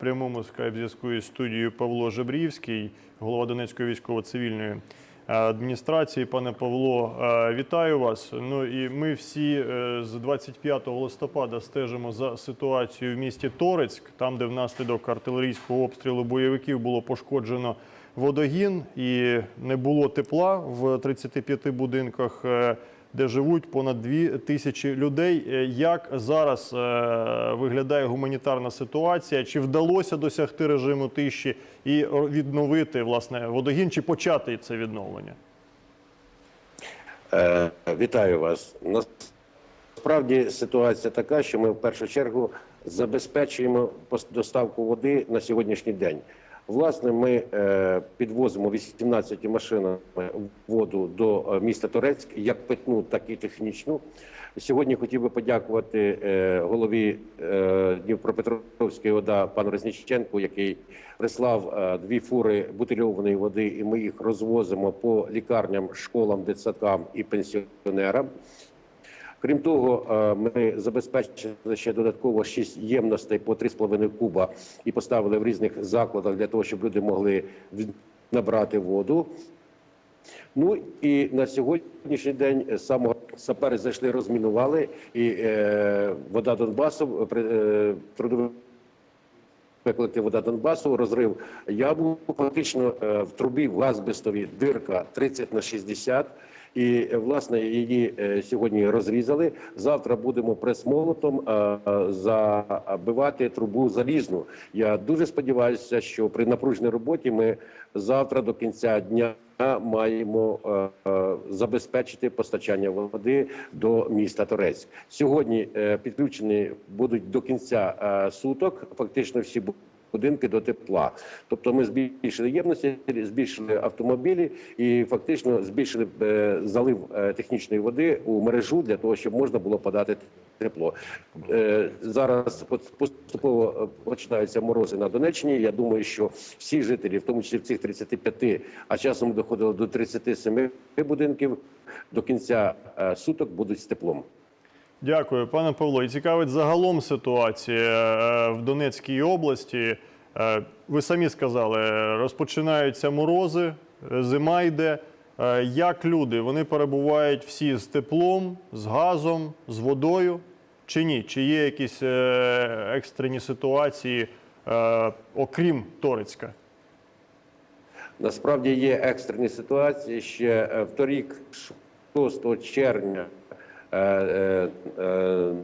Прямому скайп-зв'язку із студією Павло Жебрівський, голова Донецької військово-цивільної е, адміністрації. Пане Павло, е, вітаю вас. Ну і ми всі е, з 25 листопада стежимо за ситуацією в місті Торецьк, там, де внаслідок артилерійського обстрілу бойовиків було пошкоджено водогін і не було тепла в 35 будинках. Де живуть понад дві тисячі людей. Е, Як зараз е, виглядає гуманітарна ситуація? Чи вдалося досягти режиму тиші і відновити власне водогін, чи почати це відновлення? Е, Вітаю вас. Насправді ситуація така, що ми в першу чергу забезпечуємо доставку води на сьогоднішній день. Власне, ми е, підвозимо 18 машинами воду до е, міста Торецьк, як питну, так і технічну. Сьогодні хотів би подякувати е, голові Дніпропетровської ОДА пану Резніченку, який прислав дві фури бутильованої води, і ми їх розвозимо по лікарням, школам, дитсадкам і пенсіонерам. Крім того, е, ми забезпечили ще додатково 6 ємностей по 3,5 куба і поставили в різних закладах для того, щоб люди могли набрати воду. Ну і на сьогоднішній день самого сапери зайшли, розмінували, і е, вода Донбасу е, трудовий викликати вода Донбасу, розрив яму. Фактично е, в трубі в газбестові дирка 30 на 60. І е, власне її е, сьогодні розрізали. Завтра будемо прес-молотом е, забивати трубу залізну. Я дуже сподіваюся, що при напруженій роботі ми завтра до кінця дня маємо забезпечити постачання води до міста Торецьк. Сьогодні підключені будуть до кінця суток. Фактично всі будинки до тепла. Тобто ми збільшили ємності, збільшили автомобілі і фактично збільшили е, залив е, технічної води у мережу для того, щоб можна було подати тепло. Е, Зараз поступово починаються морози на Донеччині. Я думаю, що всі жителі, в тому числі в цих 35, а часом доходило до 37 будинків, до кінця суток будуть з теплом. Дякую, пане Павло. І цікавить загалом ситуація е, в Донецькій області. Е, Ви самі сказали, розпочинаються морози, е, зима йде. Як люди? Вони перебувають всі з теплом, з газом, з водою чи ні? Чи є якісь екстрені ситуації, окрім Торецька? Насправді є екстрені ситуації. Ще вторік, 6 червня,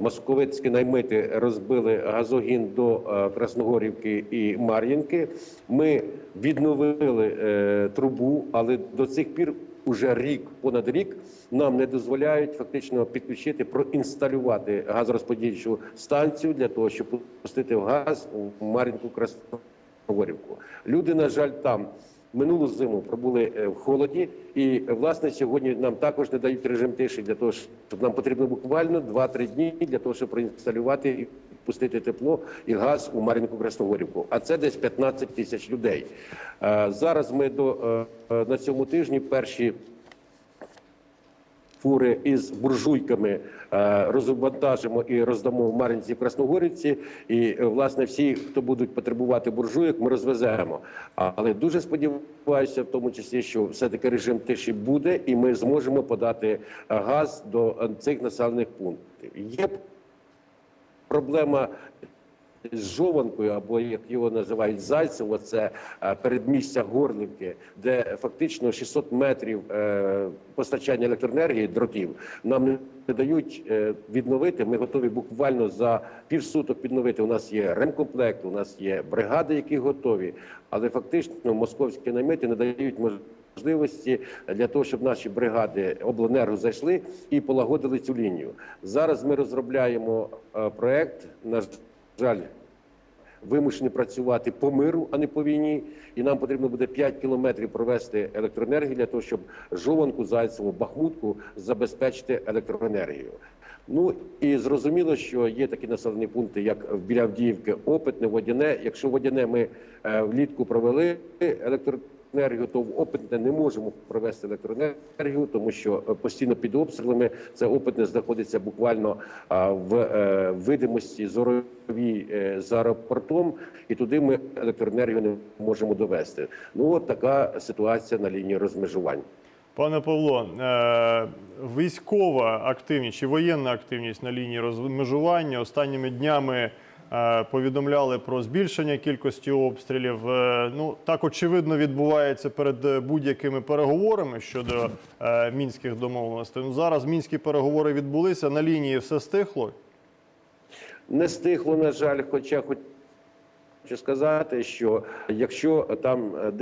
московицькі наймити розбили газогін до е, Красногорівки і Мар'їнки. Ми відновили е, трубу, але до цих пір. Уже рік, понад рік, нам не дозволяють фактично підключити, проінсталювати газорозподільчу станцію для того, щоб пустити в газ у Мар'їнку Красногорівку. Люди, на жаль, там минулу зиму пробули е, в холоді, і власне сьогодні нам також не дають режим тиші для того, щоб нам потрібно буквально 2-3 дні для того, щоб проінсталювати і пустити тепло і газ у Мар'їнку Красногорівку. А це десь 15 тисяч людей. Е, Зараз ми до е, на цьому тижні перші фури із буржуйками е, розвантажимо і роздамо в Мар'їнці в Красногорівці. І е, власне всі, хто будуть потребувати буржуйок, ми розвеземо. Але дуже сподіваюся, в тому числі, що все-таки режим тиші буде, і ми зможемо подати е, газ до цих населених пунктів. Є проблема з жованкою, або як його називають Зайцево, це е, передмістя Горлівки, де фактично 600 метрів е, постачання електроенергії дротів нам не дають е, відновити. Ми готові буквально за півсуток відновити. У нас є ремкомплект, у нас є бригади, які готові, але фактично московські наймити не дають можливості для того, щоб наші бригади обленерго зайшли і полагодили цю лінію. Зараз ми розробляємо проект. На жаль, вимушені працювати по миру, а не по війні. І нам потрібно буде 5 кілометрів провести електроенергію для того, щоб Жованку, Зайцеву, Бахмутку забезпечити електроенергією. Ну і зрозуміло, що є такі населені пункти, як біля Авдіївки, Опитне, Водяне. Якщо Водяне ми е, влітку провели електроенергію, електроенергію, то в опитне не можемо провести електроенергію, тому що е, постійно під обстрілами це опитне знаходиться буквально в е, видимості зоровій е, за аеропортом, і туди ми електроенергію не можемо довести. Ну от така ситуація на лінії розмежувань. Пане Павло, військова активність чи воєнна активність на лінії розмежування останніми днями повідомляли про збільшення кількості обстрілів. Е, Ну так очевидно відбувається перед е, будь-якими переговорами щодо е, мінських домовленостей. Ну зараз мінські переговори відбулися на лінії все стихло. Не стихло, на жаль, хоча хочу сказати, що якщо там е,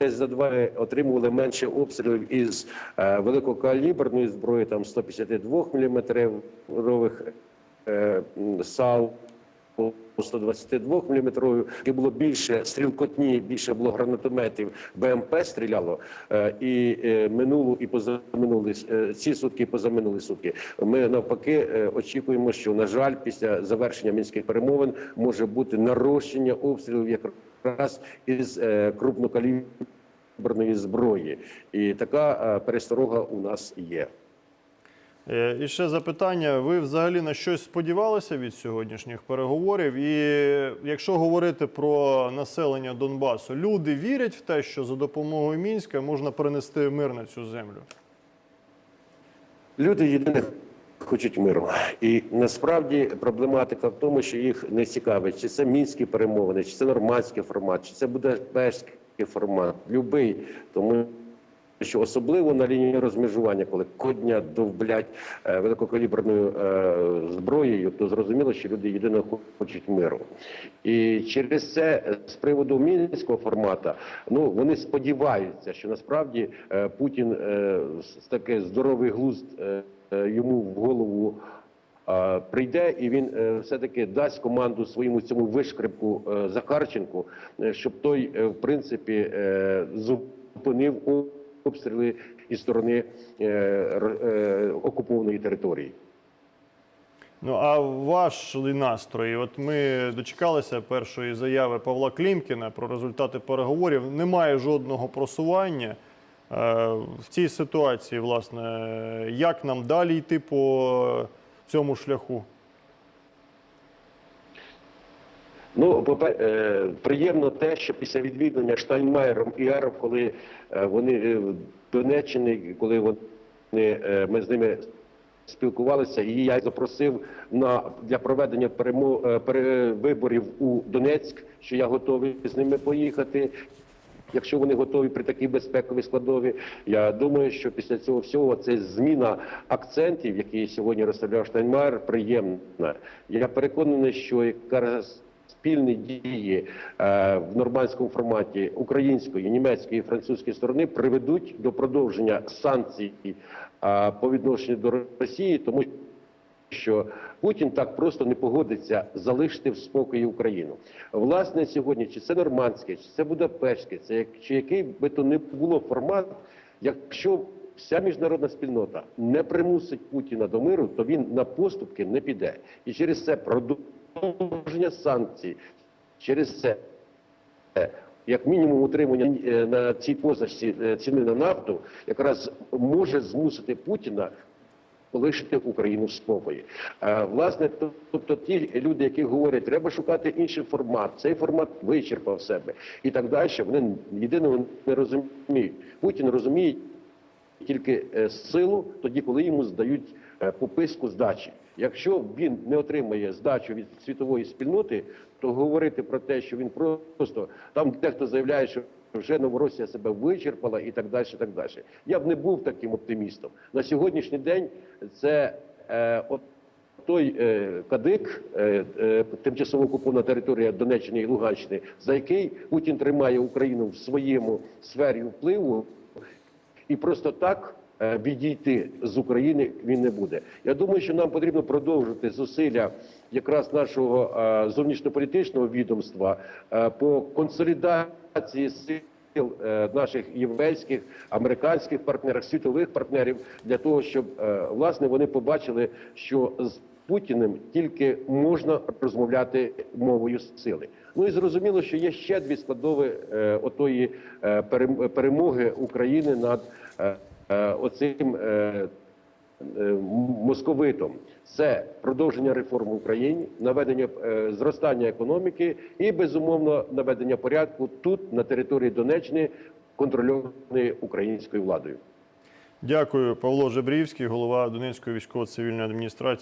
десь за два отримували менше обстрілів із е, великокаліберної зброї, там 152 мм е, м, САУ, 122 мм, і було більше стрілкотні, більше було гранатометів, БМП стріляло. е, І е, минулу і позаминулі е, ці сутки, і позаминулі сутки. Ми навпаки очікуємо, що на жаль, після завершення мінських перемовин може бути нарощення обстрілів якраз із крупнокаліберної зброї, і така пересторога у нас є. Е, І ще запитання: ви взагалі на щось сподівалися від сьогоднішніх переговорів? І якщо говорити про населення Донбасу, люди вірять в те, що за допомогою мінська можна принести мир на цю землю? Люди єдине хочуть миру. І насправді проблематика в тому, що їх не цікавить, чи це мінські перемовини, чи це нормандський формат, чи це Будапештський формат, любий. Тому що особливо на лінії розмежування, коли кодня довблять е, великокаліберною е, зброєю, то зрозуміло, що люди єдино хочуть миру. І через це е, з приводу мінського формату, ну вони сподіваються, що насправді Путін таке здоровий глузд йому в голову. Прийде і він все-таки дасть команду своєму цьому вишкрипку Захарченку, щоб той, в принципі, зупинив обстріли із сторони е, е, окупованої території. Ну а ваші настрої? От ми дочекалися першої заяви Павла Клімкіна про результати переговорів. Немає жодного просування Е, в цій ситуації. Власне, як нам далі йти по цьому шляху? Ну, е, приємно те, що після відвідування Штайнмаєром і Аром, коли е, вони е, в Донеччині, коли вони е, ми з ними спілкувалися, і я запросив на для проведення перемо, е, перевиборів у Донецьк, що я готовий з ними поїхати. Якщо вони готові при такій безпековій складові, я думаю, що після цього всього це зміна акцентів, які сьогодні розставляв Штайнмаєр, приємна. Я переконаний, що якраз спільні дії е, в нормандському форматі української, німецької і французької сторони приведуть до продовження санкцій е, по відношенню до Росії, тому що Путін так просто не погодиться залишити в спокої Україну. Власне, сьогодні чи це нормандське, чи це Будапештське, це як- чи який би то не було формат, якщо вся міжнародна спільнота не примусить Путіна до миру, то він на поступки не піде. І через це продовження санкцій, через це як мінімум утримання е, на цій позначці е, ціни на нафту, якраз може змусити Путіна полишити Україну в спокої. Е, Власне, тобто ті люди, які говорять, треба шукати інший формат, цей формат вичерпав себе і так далі. Вони єдиного не розуміють. Путін розуміє тільки силу тоді, коли йому здають пописку здачі. Якщо він не отримає здачу від світової спільноти, то говорити про те, що він просто там дехто заявляє, що вже Новоросія себе вичерпала і так далі. так далі. Я б не був таким оптимістом. На сьогоднішній день це е, от той е, кадик, е, е, тимчасово окупована територія Донеччини і Луганщини, за який Путін тримає Україну в своєму сфері впливу, і просто так е, відійти з України він не буде. Я думаю, що нам потрібно продовжити зусилля якраз нашого е, зовнішньополітичного відомства е, по консолідації сил е, наших європейських, американських партнерів, світових партнерів для того, щоб е, власне вони побачили, що з Путіним тільки можна розмовляти мовою сили. Ну і зрозуміло, що є ще дві складові е, отої е, перемоги України над е, е, оцим е, е, московитом. Це продовження реформ в Україні, наведення е, зростання економіки і безумовно наведення порядку тут на території Донеччини, контрольованої українською владою. Дякую, Павло Жебрівський, голова Донецької військово-цивільної адміністрації.